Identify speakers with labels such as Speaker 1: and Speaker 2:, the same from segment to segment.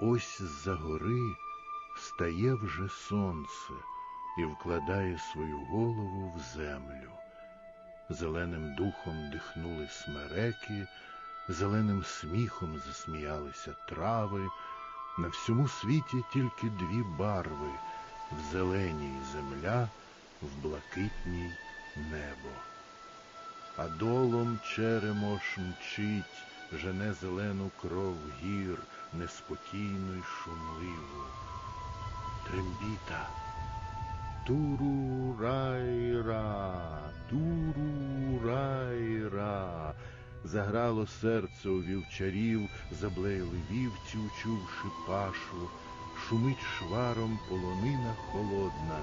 Speaker 1: ось з-за гори встає вже сонце і вкладає свою голову в землю. Зеленим духом дихнули смереки, зеленим сміхом засміялися трави. На всьому світі тільки дві барви в зеленій земля, в блакитній небо. А долом черемош мчить, жене зелену кров гір, неспокійну й шумливу. Трембіта. Туру-рай-ра, туру-рай-ра. Заграло серце у вівчарів, заблеяли вівці, учувши пашу, шумить шваром полонина холодна,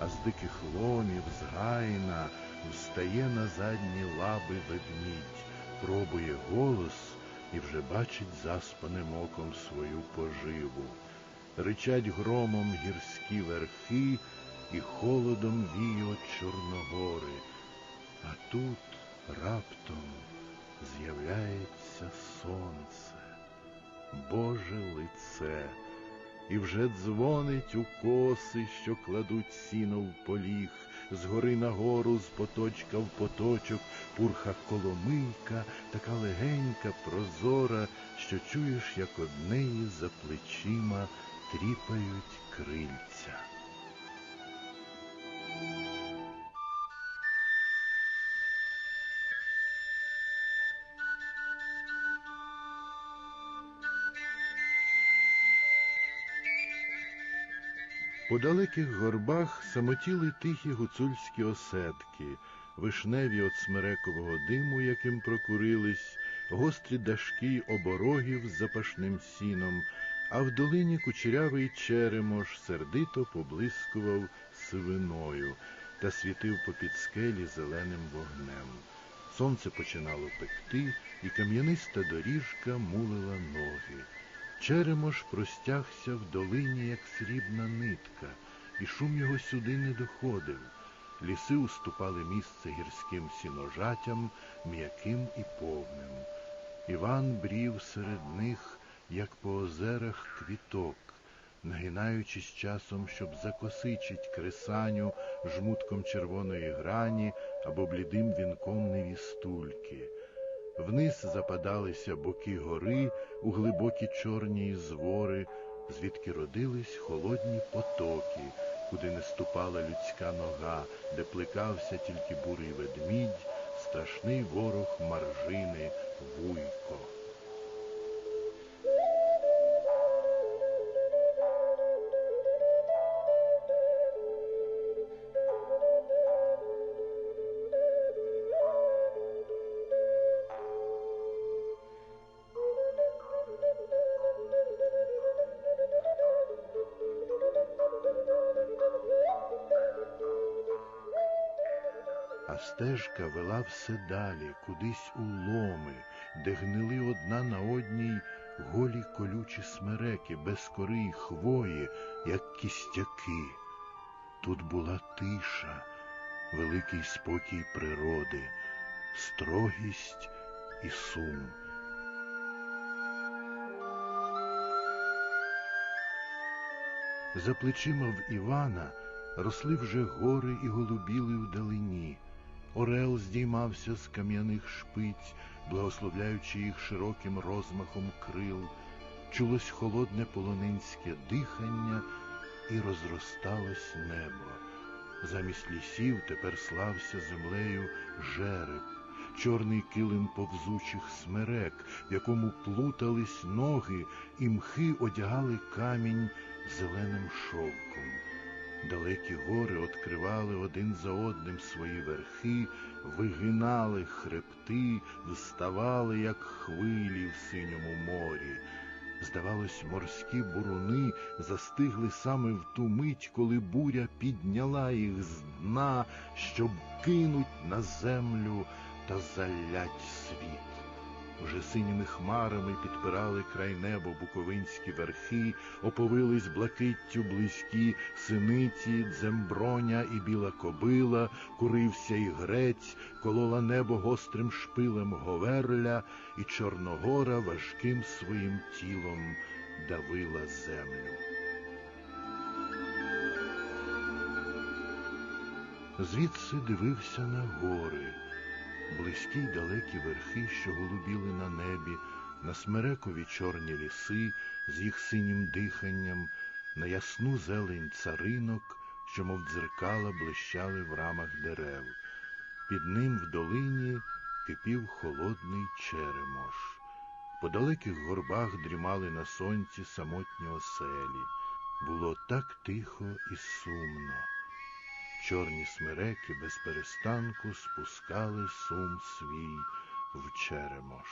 Speaker 1: а з диких ломів, з гайна встає на задні лаби ведмідь, пробує голос і вже бачить заспаним оком свою поживу. Ричать громом гірські верхи і холодом віють чорногори, а тут раптом з'являється сонце, Боже лице, і вже дзвонить у коси, що кладуть сіно в поліг, з гори на гору, з поточка в поточок, пурха коломийка, така легенька, прозора, що чуєш, як однеї за плечима тріпають крильця. По далеких горбах самотіли тихі гуцульські осетки, вишневі от смерекового диму, яким прокурились, гострі дашки оборогів з запашним сіном, а в долині кучерявий черемош сердито поблискував сивиною та світив попід скелі зеленим вогнем. Сонце починало пекти, і кам'яниста доріжка мулила ноги. Черемош простягся в долині, як срібна нитка, і шум його сюди не доходив. Ліси уступали місце гірським сіножатям, м'яким і повним. Іван брів серед них, як по озерах квіток, нагинаючись часом, щоб закосичить кресаню жмутком червоної грані або блідим вінком невістульки. Вниз западалися боки гори у глибокі чорні звори, звідки родились холодні потоки, куди не ступала людська нога, де плекався тільки бурий ведмідь, страшний ворог маржини вуйко. Стежка вела все далі, кудись у ломи, де гнили одна на одній голі колючі смереки, без кори й хвої, як кістяки. Тут була тиша, великий спокій природи, строгість і сум. За плечима в Івана росли вже гори і голубіли вдалині. Орел здіймався з кам'яних шпиць, благословляючи їх широким розмахом крил. Чулось холодне полонинське дихання і розросталось небо. Замість лісів тепер слався землею жереб, чорний килим повзучих смерек, в якому плутались ноги, і мхи одягали камінь зеленим шовком. Далекі гори откривали один за одним свої верхи, вигинали хребти, вставали, як хвилі в синьому морі. Здавалось, морські буруни застигли саме в ту мить, коли буря підняла їх з дна, щоб кинуть на землю та залять світ. Вже синіми хмарами підпирали край неба буковинські верхи, оповились блакиттю близькі синиці, дземброня і біла кобила, курився і грець, колола небо гострим шпилем говерля, і Чорногора важким своїм тілом давила землю. Звідси дивився на гори, близькі й далекі верхи, що голубіли на небі, на смерекові чорні ліси з їх синім диханням, на ясну зелень царинок, що, мов дзеркала, блищали в рамах дерев. Під ним в долині кипів холодний черемош. По далеких горбах дрімали на сонці самотні оселі. Було так тихо і сумно. Чорні смереки без перестанку спускали сум свій в черемош.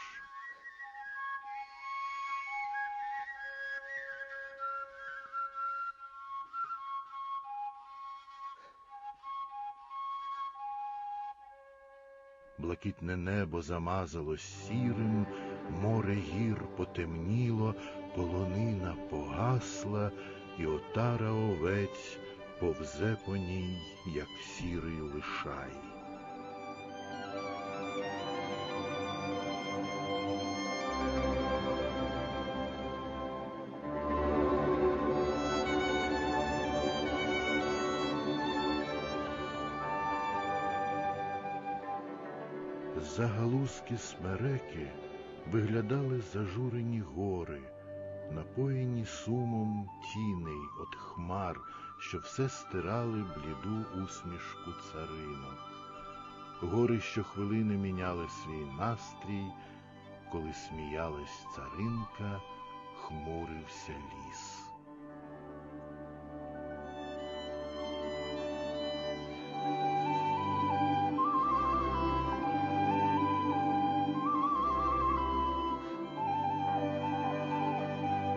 Speaker 1: Блакитне небо замазалось сірим, море гір потемніло, полонина погасла, і отара овець повзе по ній, як сірий лишай. Загалузки смереки виглядали зажурені гори, напоєні сумом тіней от хмар, що все стирали бліду усмішку царинок. Гори щохвилини міняли свій настрій, коли сміялась царинка, хмурився ліс.